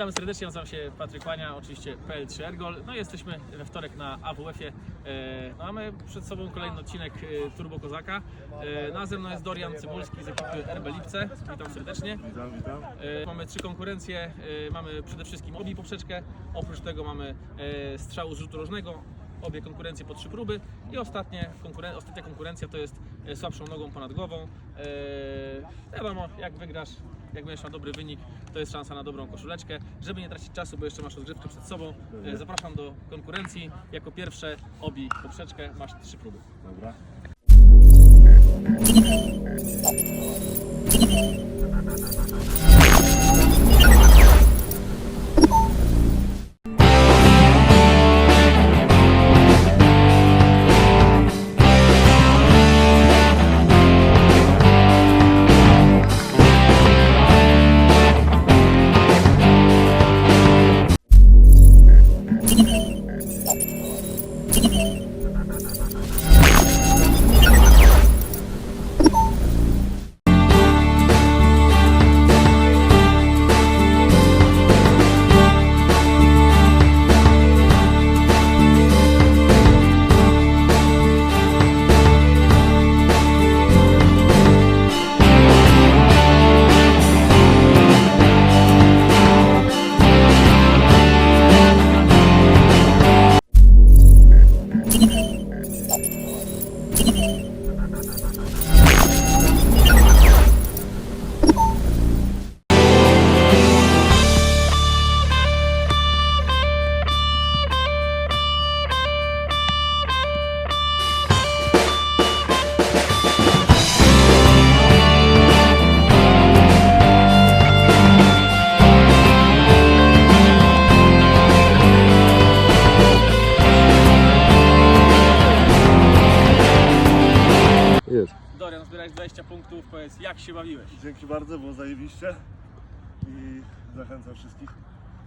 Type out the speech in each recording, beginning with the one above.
Witam serdecznie, nazywam się Patryk Łania, oczywiście PL3 Ergol. No jesteśmy we wtorek na AWF-ie. E, No, mamy przed sobą kolejny odcinek e, Turbo Kozaka. E, No, ze mną jest Dorian Cybulski z ekipy RB Lipce. Witam serdecznie. Witam, witam. Mamy trzy konkurencje. Mamy przede wszystkim obie poprzeczkę. Oprócz tego mamy strzału z rzutu rożnego. Obie konkurencje po trzy próby. I ostatnie, konkuren- ostatnia konkurencja to jest e, słabszą nogą ponad głową. E, Wiadomo, jak wygrasz, jak będziesz miał dobry wynik, to jest szansa na dobrą koszuleczkę. Żeby nie tracić czasu, bo jeszcze masz rozgrywkę przed sobą, e, zapraszam do konkurencji. Jako pierwsze obij poprzeczkę, masz trzy próby. Dobra. Jest. Dorian, zbierałeś 20 punktów, powiedz jak się bawiłeś? Dzięki bardzo, było zajebiście. I zachęcam wszystkich.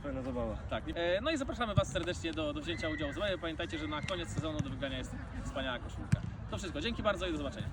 Fajna zabawa. Tak. E, No i zapraszamy Was serdecznie do, do wzięcia udziału w zabawie. Pamiętajcie, że na koniec sezonu do wygrania jest wspaniała koszulka. To wszystko. Dzięki bardzo i do zobaczenia.